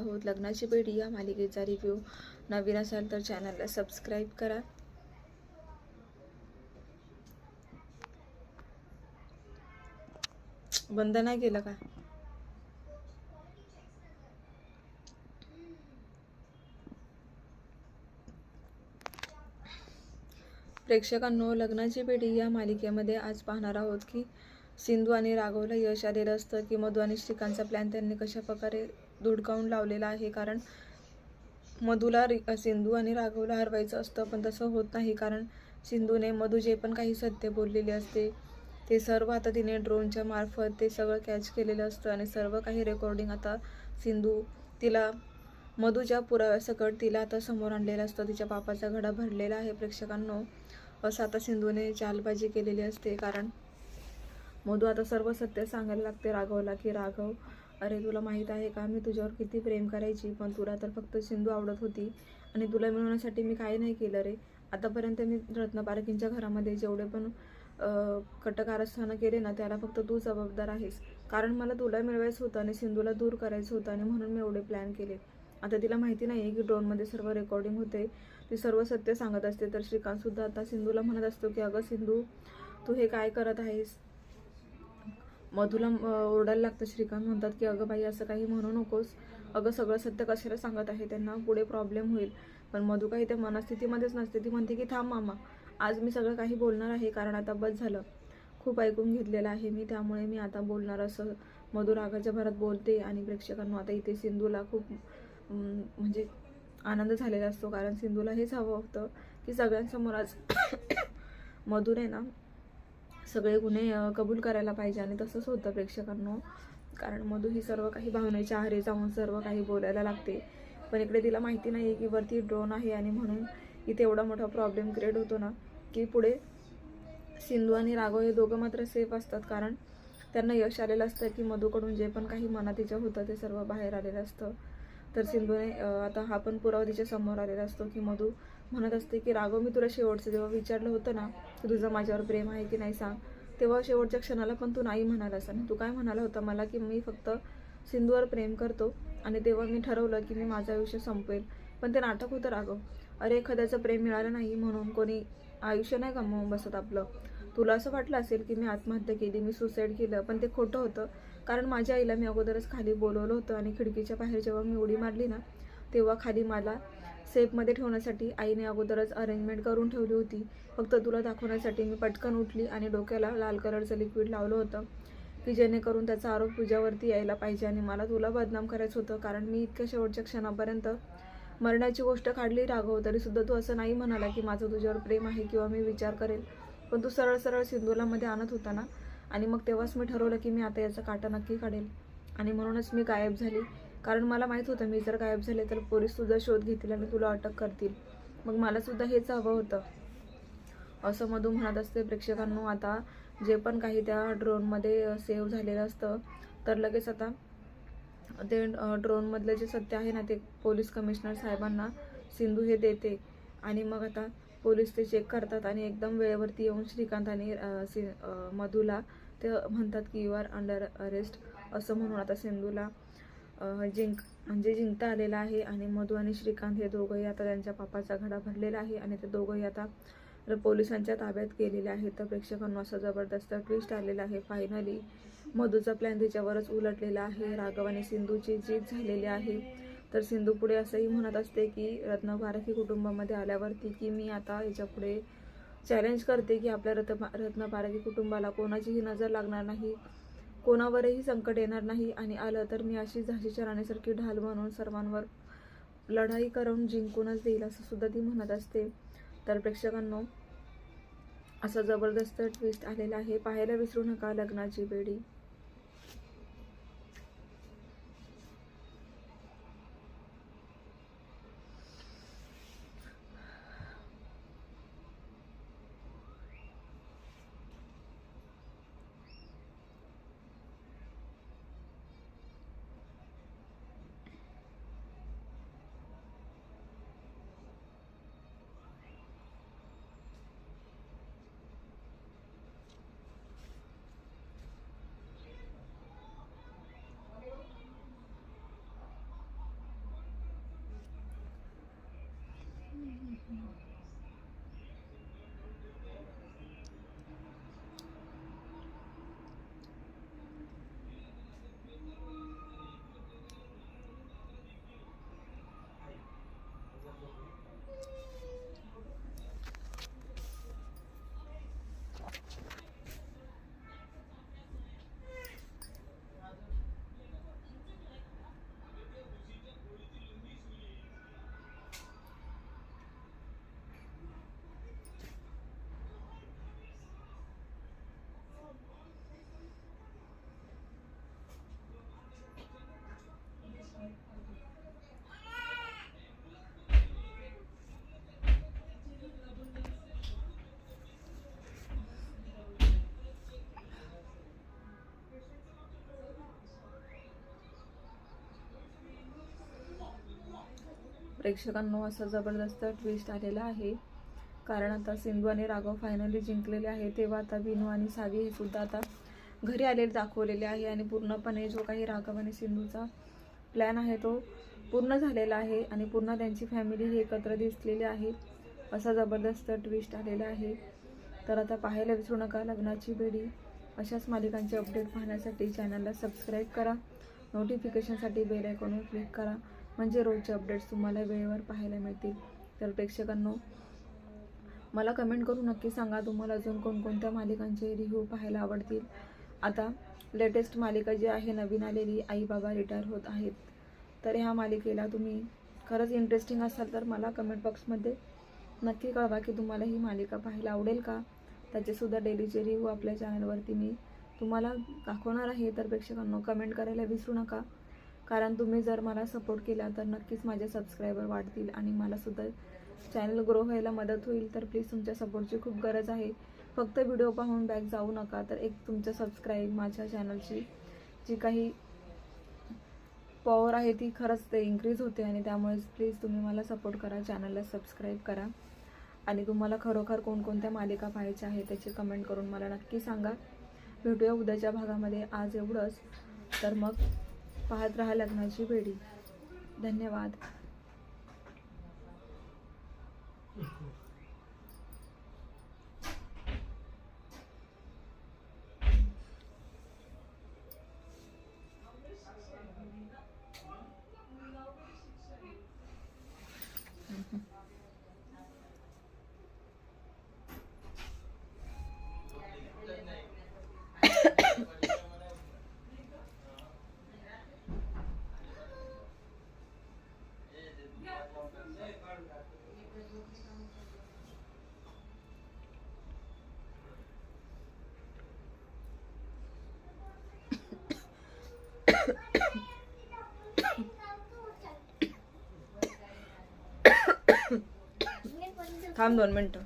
आहोत. लग्नाची बेडी या मालिकेचा रिव्ह्यू नवीन असाल तर चॅनलला सबस्क्राईब करा. बंद नाही केलं का? प्रेक्षकांनो लग्नाची बेडी या मालिकेमध्ये आज पाहणार आहोत की सिंधू आणि राघवला यश आलेलं असतं की मधु आणि श्रीकांतचा प्लॅन त्यांनी कशा प्रकारे धुडकावून लावलेला आहे. कारण मधूला सिंधू आणि राघवला हरवायचं असतं पण तसं होत नाही. कारण सिंधूने मधू जे पण काही सत्य बोललेले असते ते सर्व आता तिने ड्रोनच्या मार्फत ते सगळं कॅच केलेलं असतं आणि सर्व काही रेकॉर्डिंग आता सिंधू तिला मधूच्या पुराव्यासकट तिला आता समोर आणलेलं असतं. तिच्या पापाचा घडा भरलेला आहे प्रेक्षकांनो असं आता सिंधूने चालबाजी केलेली असते. कारण मधू आता सर्व सत्य सांगायला लागते राघवला की राघव अरे तुला माहीत आहे का? मी तुझ्यावर किती प्रेम करायची पण तुला तर फक्त सिंधू आवडत होती आणि तुला मिळवण्यासाठी मी काही नाही केलं रे. आतापर्यंत मी रत्न पारखींच्या घरामध्ये जेवढे पण कटकारस्थानं केले ना त्याला फक्त तू जबाबदार आहेस. कारण मला तुला मिळवायचं होतं आणि सिंधूला दूर करायचं होतं आणि म्हणून मी एवढे प्लॅन केले. आता तिला माहिती नाही आहे की ड्रोनमध्ये सर्व रेकॉर्डिंग होते. ती सर्व सत्य सांगत असते. तर श्रीकांतसुद्धा आता सिंधूला म्हणत असतो की अगं सिंधू तू हे काय करत आहेस? मधुला ओरडायला लागतं. श्रीकांत म्हणतात की अगं बाई असं काही म्हणू नकोस. अगं सगळं सत्य कशाला सांगत आहे? त्यांना पुढे प्रॉब्लेम होईल. पण मधू काही त्या मनस्थितीमध्येच नसते. ती म्हणते की थांब मामा. आज मी सगळं काही बोलणार आहे कारण आता बस झालं. खूप ऐकून घेतलेलं आहे मी त्यामुळे मी आता बोलणार असं. मधू रागाच्या भरात बोलते आणि प्रेक्षकांना आता इथे सिंधूला खूप म्हणजे आनंद झालेला असतो. कारण सिंधूला हेच हवं होतं की सगळ्यांसमोर आज मधुने ना सगळे गुन्हे कबूल करायला पाहिजे आणि तसंच होतं प्रेक्षकांनो. कारण मधू ही सर्व काही भावनेच्या आहारी जाऊन सर्व काही बोलायला लागते. पण इकडे तिला माहिती नाही आहे की वरती ड्रोन आहे आणि म्हणून इथे एवढा मोठा प्रॉब्लेम क्रिएट होतो ना की पुढे सिंधू आणि राघव हे दोघं मात्र सेफ असतात. कारण त्यांना यश आलेलं असतं की मधूकडून जे पण काही मनात तिच्या होतं ते सर्व बाहेर आलेलं असतं. तर सिंधूने आता हा पण पुरावा तिच्या समोर आलेला असतो की मधू म्हणत असते की राघव मी तुला शेवटचं जेव्हा विचारलं होतं ना की तुझं माझ्यावर प्रेम आहे की नाही सांग तेव्हा शेवटच्या क्षणाला पण तू नाही म्हणालास आणि तू काय म्हणाला होता मला की मी फक्त सिंधूवर प्रेम करतो आणि तेव्हा मी ठरवलं की मी माझं आयुष्य संपवेल पण ते नाटक होतं राघव. अरे एखाद्याचं प्रेम मिळालं नाही म्हणून कोणी आयुष्य नाही गमावून बसत आपलं. तुला असं वाटलं असेल की मी आत्महत्या केली मी सुसाईड केलं पण ते खोटं होतं. कारण माझ्या आईला मी अगोदरच खाली बोलवलं होतं आणि खिडकीच्या बाहेर जेव्हा मी उडी मारली ना तेव्हा खाली मला सेफमध्ये ठेवण्यासाठी आईने अगोदरच अरेंजमेंट करून ठेवली होती. फक्त तुला दाखवण्यासाठी मी पटकन उठली आणि डोक्याला लाल कलरचं लिक्विड लावलं होतं की जेणेकरून त्याचा आरोप तुझ्यावरती यायला पाहिजे आणि मला तुला बदनाम करायचं होतं. कारण मी इतक्या शेवटच्या क्षणापर्यंत मरणाची गोष्ट काढली राघव. तरीसुद्धा तू असं नाही म्हणाला की माझं तुझ्यावर प्रेम आहे किंवा मी विचार करेल. पण तू सरळ सरळ सिंधुलामध्ये आणत होता ना. आणि मग तेव्हाच मी ठरवलं की मी आता याचा काटा नक्की काढेल. आणि म्हणूनच मी गायब झाली. कारण मला माहीत होतं मी जर गायब झाले तर पोलीस तुझा शोध घेतील आणि तुला अटक करतील. मग मलासुद्धा हेच हवं होतं. असं मधू म्हणत असते प्रेक्षकांनो आता जे पण काही त्या ड्रोनमध्ये सेव्ह झालेलं असतं तर लगेच आता ते ड्रोनमधलं जे सत्य आहे ना ते पोलीस कमिशनर साहेबांना सिंधू हे देते. आणि मग आता पोलीस ते चेक करतात आणि एकदम वेळेवरती येऊन श्रीकांत आणि मधूला ते म्हणतात की यू आर अंडर अरेस्ट असं म्हणून आता सिंधूला जिंक म्हणजे जिंकता आलेला आहे आणि मधु आणि श्रीकांत हे दोघंही आता त्यांच्या पापाचा घडा भरलेला आहे आणि ते दोघंही आता पोलिसांच्या ताब्यात गेलेले आहेत. तर प्रेक्षकांना असं जबरदस्त ट्विस्ट आलेला आहे. फायनली मधूचा प्लॅन तिच्यावरच उलटलेला आहे. राघव आणि सिंधूची जीत झालेली आहे. तर सिंधू पुढे असंही म्हणत असते की रत्न भारती कुटुंबामध्ये आल्यावरती की मी आता याच्यापुढे चॅलेंज करते की आपल्या रत्न रत्न पारखी कुटुंबाला कोणाचीही नजर लागणार नाही. कोणावरही संकट येणार नाही आणि आलं तर मी अशी झाशीच्या राणीसारखी ढाल बनवून सर्वांवर लढाई करून जिंकूनच देईल असं सुद्धा ती म्हणत असते. तर प्रेक्षकांनो असा जबरदस्त ट्विस्ट आलेला आहे. पाहायला विसरू नका लग्नाची बेडी. प्रेक्षकांनो असा जबरदस्त ट्विस्ट आलेला आहे. कारण आता सिंधू आणि राघव फायनली जिंकलेले आहे तेव्हा आता विनू आणि सावी हे सुद्धा आता घरी आलेले दाखवलेले आहे आणि पूर्णपणे जो काही राघव आणि सिंधूचा प्लॅन आहे तो पूर्ण झालेला आहे आणि पूर्ण त्यांची फॅमिली ही एकत्र दिसलेली आहे. असा जबरदस्त ट्विस्ट आलेला आहे. तर आता पाहायला विसरू नका लग्नाची बेडी. अशाच मालिकांचे अपडेट पाहण्यासाठी चॅनलला सबस्क्राईब करा. नोटिफिकेशनसाठी बेल आयकॉनवर क्लिक करा. म्हणजे रोजचे अपडेट्स तुम्हाला वेळेवर पाहायला मिळतील. तर प्रेक्षकांनो मला कमेंट करून नक्की सांगा तुम्हाला अजून कोणकोणत्या मालिकांचे रिव्ह्यू पाहायला आवडतील. आता लेटेस्ट मालिका जी आहे नवीन आलेली आई बाबा रिटायर होत आहेत. तर ह्या मालिकेला तुम्ही खरंच इंटरेस्टिंग असाल तर मला कमेंट बॉक्समध्ये नक्की कळवा की तुम्हाला ही मालिका पाहायला आवडेल का. त्याचेसुद्धा डेलीचे रिव्ह्यू आपल्या चॅनलवरती मी तुम्हाला दाखवणार आहे. तर प्रेक्षकांनो कमेंट करायला विसरू नका. कारण तुम्ही जर मला सपोर्ट केला तर नक्कीच माझे सबस्क्रायबर वाढतील आणि मलासुद्धा चॅनल ग्रो व्हायला मदत होईल. तर प्लीज तुमच्या सपोर्टची खूप गरज आहे. फक्त व्हिडिओ पाहून बॅक जाऊ नका. तर एक तुमचं सबस्क्राईब माझ्या चॅनलची जी काही पॉवर आहे ती खरंच ते इन्क्रीज होते आणि त्यामुळेच प्लीज तुम्ही मला सपोर्ट करा. चॅनलला सबस्क्राईब करा. आणि तुम्हाला खरोखर कोणकोणत्या मालिका पाहायच्या आहे त्याची कमेंट करून मला नक्की सांगा. भेटूया उद्याच्या भागामध्ये. आज एवढंच. तर मग पाहत राहा लग्नाची बेडी धन्यवाद. थांब दोन मिनटं.